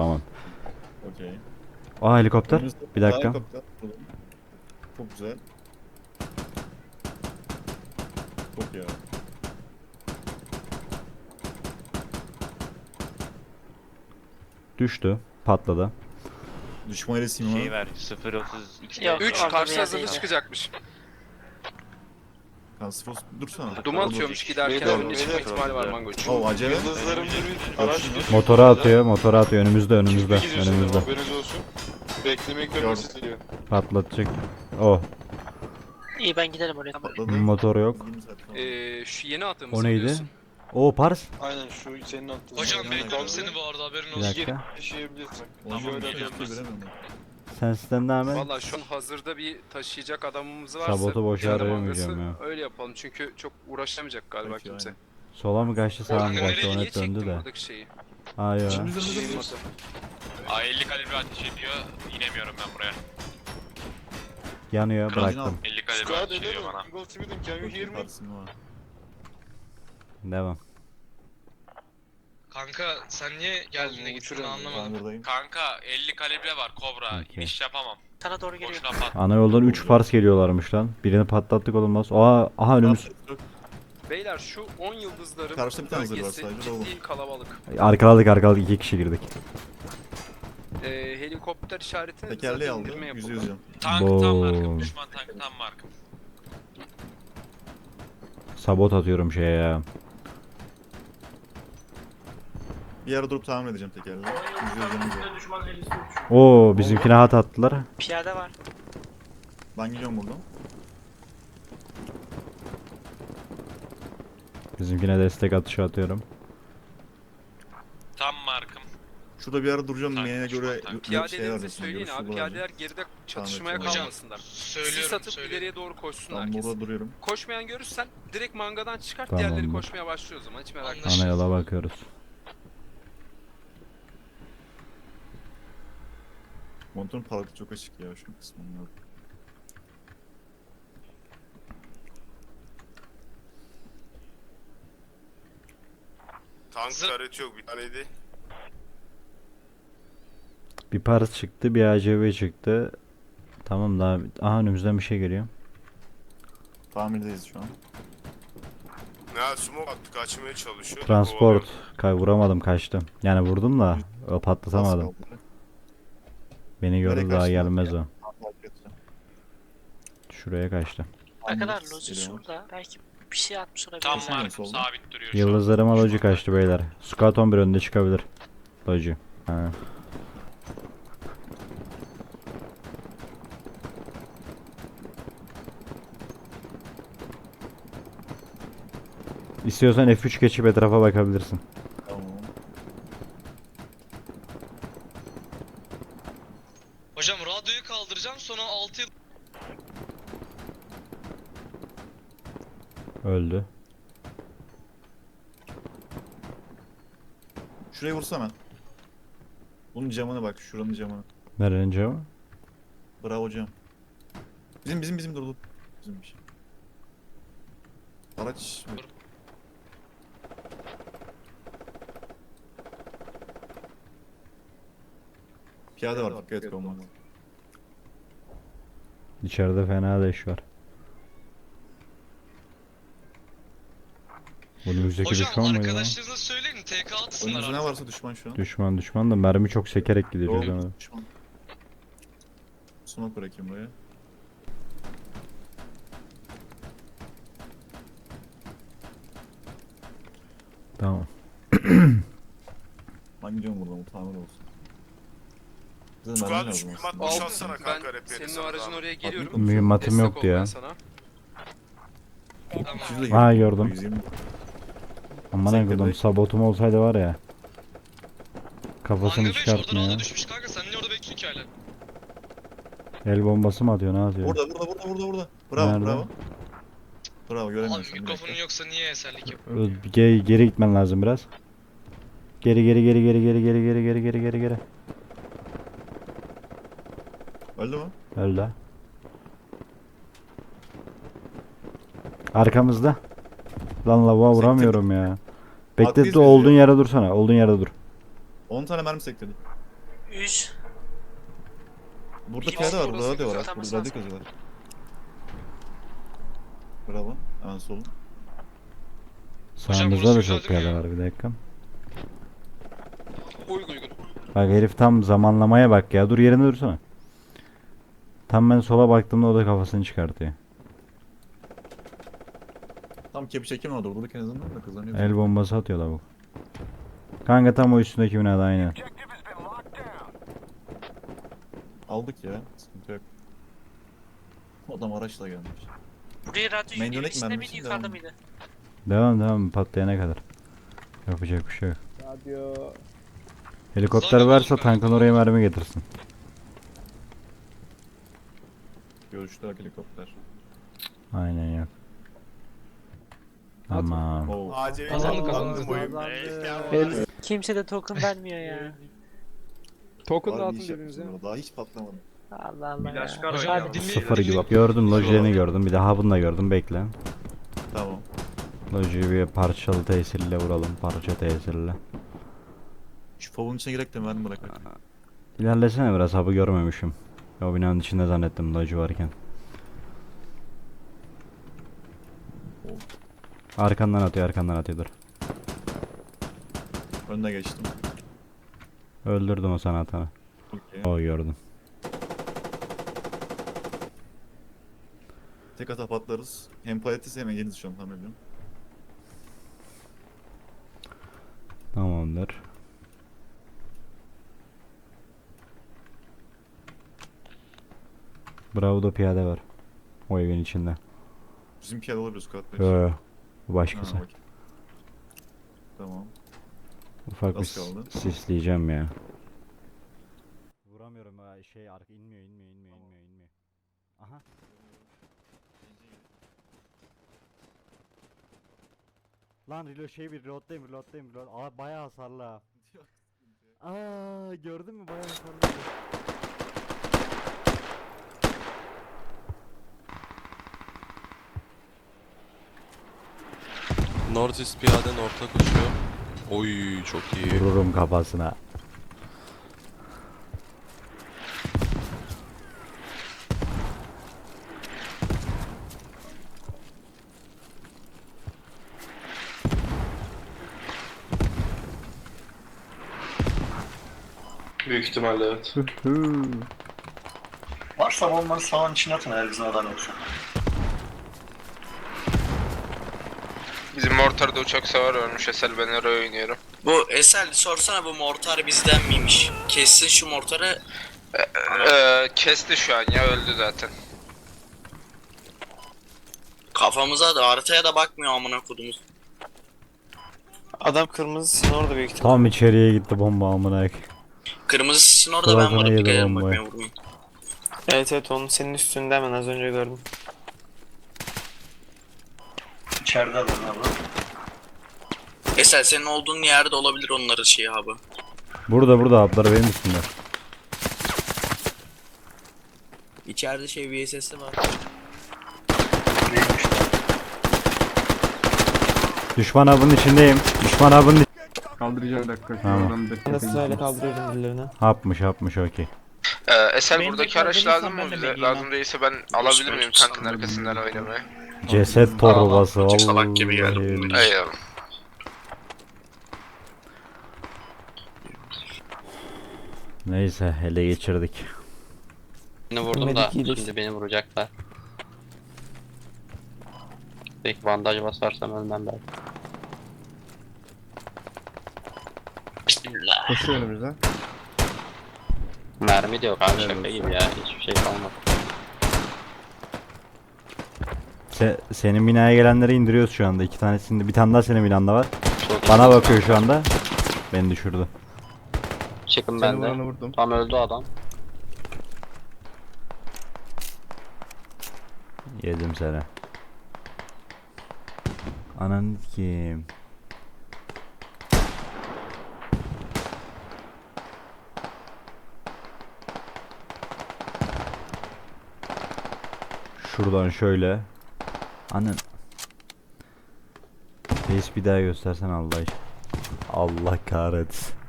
vuramam. Okey. Aa helikopter. Önümüzde Bir dakika. helikopter. Çok güzel. Çok ya. Düştü. Patladı. Düşman resmi Şey var. ver 032. Yok, 3 orada karşı bir hazırda yerdeydi. çıkacakmış. Kasfos dursana. Duman atıyormuş giderken önüne çıkma ihtimali var Mango 3. Oo acele. Yıldızlarım bir araç. Motora atıyor. Motora atıyor. Önümüzde önümüzde. Önümüzde. Haberiniz olsun. Beklemek Gördüm. ölmesi diyor. Patlatacak. Oh. İyi ben giderim oraya. Patladı. Motor yok. Bildiğimiz. Ee, şu yeni attığımız O neydi? biliyorsun. O Pars. Aynen şu senin attığın. Hocam bekliyorum seni bu arada haberin Bir olsun. dakika. Yaşayabilirsin. Şöyle geliyorum keşke ben. Sen sistem devam et. Valla şu an hazırda bir taşıyacak adamımız varsa Sabotu boşa kendi arayamayacağım mangası, ya. Öyle yapalım çünkü çok uğraşamayacak galiba Peki, kimse. aynen. Sola mı kaçtı sağa mı kaçtı? nereye O Niye net döndü de. buradaki şeyi? Hayır. Şimdi üzerimize Şeyin dururuz. motoru. Aa 50 kalibre ateş ediyor. İnemiyorum ben buraya. Yanıyor bıraktım. 50 kalibre Squad ateş ediyor bana. Eagle Sweden can you hear me? Devam. Kanka sen niye uçuruyorum. Ben anlamadım. buradayım. Kanka 50 kalibre var Kobra. Okey. İniş yapamam. Sana doğru geliyor. Boşuna pat. Ana yoldan 3 Pars geliyorlarmış lan. Birini patlattık olmaz. Aa, aha önümüz. Beyler şu 10 yıldızların Karşıda bir tane zırh var bölgesi sadece, doğru. ciddi kalabalık. Arkaladık arkaladık iki kişi girdik. Ee, helikopter işaretine Tekerleği zaten aldı. indirme Yüzde yapıldı. yüz can. Tank tam markım. Düşman tankı tam markım. Sabot atıyorum şeye ya. Bir ara durup tamir edeceğim tekerleği. Yüzde yüz canımız var. Oo bizimkine hat attılar. Piyade var. Ben gidiyorum buradan. Bizimkine destek atışı atıyorum. Tam markım. Şurada bir ara duracağım. Tank, Neye göre yok şey var. Piyadelerinize söyleyin abi. bulacağım. Piyadeler geride çatışmaya Hocam, kalmasınlar. Sizi Söylüyorum satıp söylüyorum. ileriye doğru koşsun Ben herkes. burada duruyorum. Koşmayan görürsen direkt mangadan çıkart Tamamdır. diğerleri koşmaya başlıyor o zaman hiç merak etme. Anlaşıldı. Ana yola bakıyoruz. Motorun parkı çok açık ya şu kısmında. Tank Zı- kareti yok bir taneydi. Bir Pars çıktı bir ACV çıktı. Tamam daha. Aha önümüzden bir şey geliyor. Tamirdeyiz şu an. Ne smoke attı kaçmaya çalışıyor. Transport. Kay vuramadım kaçtım. Yani vurdum da o patlatamadım. Kaldı. Beni gördü daha gelmez o. Şuraya kaçtı. Loji geliyor. şurada. Belki bir şey atmış olabilir. Tam solda. sabit duruyor şu an. Yıldızlarıma loji kaçtı beyler. Scout 11 önde çıkabilir. Loji. Ha. İstiyorsan F3 geçip etrafa bakabilirsin. Tamam. Hocam radyoyu kaldıracağım sonra 6 yıl Öldü. Şuraya vursana. Bunun camına bak, şuranın camına. Nerenin cevabı? Bravo cam. Bizim bizim bizim durdu. Bizim bir şey. Araç Piyade var dikkat et. İçeride fena leş var. Önümüzdeki Hocam düşman mıydı lan? arkadaşlarınıza söyleyin TK atsınlar Önümüzde ne artık. varsa düşman şu an. Düşman düşman da mermi çok sekerek gidiyor. Doğru, canım. düşman. Smoke bırakayım buraya. Tamam. Ben gidiyorum buradan, o tamir olsun. Bize mermi Squad lazım mühimmat aslında. boşaltsana Ben kanka reperi senin o aracın oraya geliyorum. Mühimmatım Destek yoktu ya. Sana. Tamam. Yüzde Ha, yirmi, gördüm. yüz yirmi. Aman akıllım sabotum olsaydı var ya. Kafasını Manga 5 oradan çıkartmıyor. düşmüş kanka sen niye orada bekliyorsun ki hala? El bombası mı atıyor ne atıyor? Burada, burada, burada, burada, burada. Bravo, Nerede? bravo. Bravo, Abi göremiyorsun. bir mikrofonun dakika. yoksa niye eserlik yap? Ö- Geri, geri gitmen lazım biraz. Geri geri geri geri geri geri geri geri geri geri geri. Öldü mü? Öldü. Arkamızda. Lan Sektirdim. vuramıyorum ya. Haklıyız Beklet biz olduğun ya. yere dursana. Olduğun yerde dur. 10 tane mermi sektirdi. Üç. Burada Bir piyade var, burada radyo var. güzel, Burada radyo kazıyorlar. Bravo. En solun. Sağımızda da güzel çok piyade ya? var bir dakika. Uygun uygun. Bak herif tam zamanlamaya bak ya. Dur yerinde dursana. Tam ben sola baktığımda o da kafasını çıkartıyor. Tam kepi çekim orada. En azından da kazanıyoruz. El bombası atıyor lavuk. Kanka tam o üstündeki binada aynen. Aldık ya. Sıkıntı yok. Adam araçla gelmiş. Buraya radyo Main dönek girişinde miydi mermisi yukarıda devam. mıydı? Devam devam patlayana kadar. Yapacak bir şey yok. Radyo. Helikopter varsa tankın oraya mermi getirsin. Görüştüler helikopter. Aynen yok. Tamam. Kazandık. oyun. El, Kimse de token vermiyor ya. token dağıtın birbirinize. Daha hiç patlamadı. Allah Allah ya. Hocam oynuyor. dinleyin. Sıfır gibi. Gördüm lojilerini gördüm. Bir de hub'ını da gördüm. Bekle. Tamam. Lojiyi bir parçalı tesirle vuralım. Parça tesirle. Şu favun içine girek de mermi bırakak. İlerlesene biraz hub'ı görmemişim. O binanın içinde zannettim loji varken. Arkandan atıyor arkandan atıyor dur. Önüne geçtim. Öldürdüm o sana atanı. Okey. O gördüm. Tek hata patlarız. Hem paletis hem engeliz şu an tam biliyorum. Tamamdır. Bravo'da piyade var. O evin içinde. Bizim piyade olabiliriz Kuat Ha, başkası. Tamam. Ufak bir kaldı. sisleyeceğim ya. Vuramıyorum ha şey arka inmiyor inmiyor inmiyor inmiyor inmiyor. Aha. Lan reload şey bir reloaddayım reloaddayım reload. Aa bayağı hasarlı ha. Aa gördün mü bayağı hasarlı. Northeast piyaden orta koşuyor. Oy çok iyi. Vururum kafasına. Büyük ihtimalle evet. Varsa onları sağın içine atın eğer bizim adam yoksa. Bizim mortarda uçak savar ölmüş Esel ben oraya oynuyorum. Bu Esel sorsana bu mortar bizden miymiş? Kessin şu mortarı. Ee, kesti şu an ya öldü zaten. Kafamıza da haritaya da bakmıyor amına kodumuz. Adam kırmızı orada büyük ihtimal. Tam içeriye gitti bomba amına koyayım. Kırmızı sizin orada ben Kulağına varım. yedi edin bombayı. bakmaya vurmayın. Evet evet onun senin üstünde hemen az önce gördüm. İçeride adamlar var. Esel senin olduğun yerde olabilir onların şeyi abi. Burada burada hapları benim üstümde. İçeride şey VSS'i var. Neymiş? Düşman hub'ın içindeyim. Düşman hub'ın Kaldıracağı dakika. Tamam. Nasıl öyle kaldırıyorum birilerine. Hapmış hapmış okey. Ee, Esel Benim buradaki araç lazım ben mı de bize? bekleyeyim Lazım değilse ben alabilir miyim tankın arkasından oynamayı? Ceset torbası Çocuk salak gibi geldi vallahi. Eyvallah. Neyse ele geçirdik. Beni vurdum da Medik şimdi beni vuracaklar. Peki bandaj basarsam ölmem belki. Bismillah. Koşuyor önümüzde. Mermi de yok abi şaka gibi ya hiçbir şey kalmadı. Se- senin binaya gelenleri indiriyoruz şu anda. İki tanesinde bir tane daha senin binanda var. Çok Bana bakıyor şu anda. Beni düşürdü. Çıkın bende. vurdum. Tam öldü adam. Yedim seni. Anan kim? Şuradan şöyle. Anan. Reis bir daha göstersen Allah. Allah kahretsin.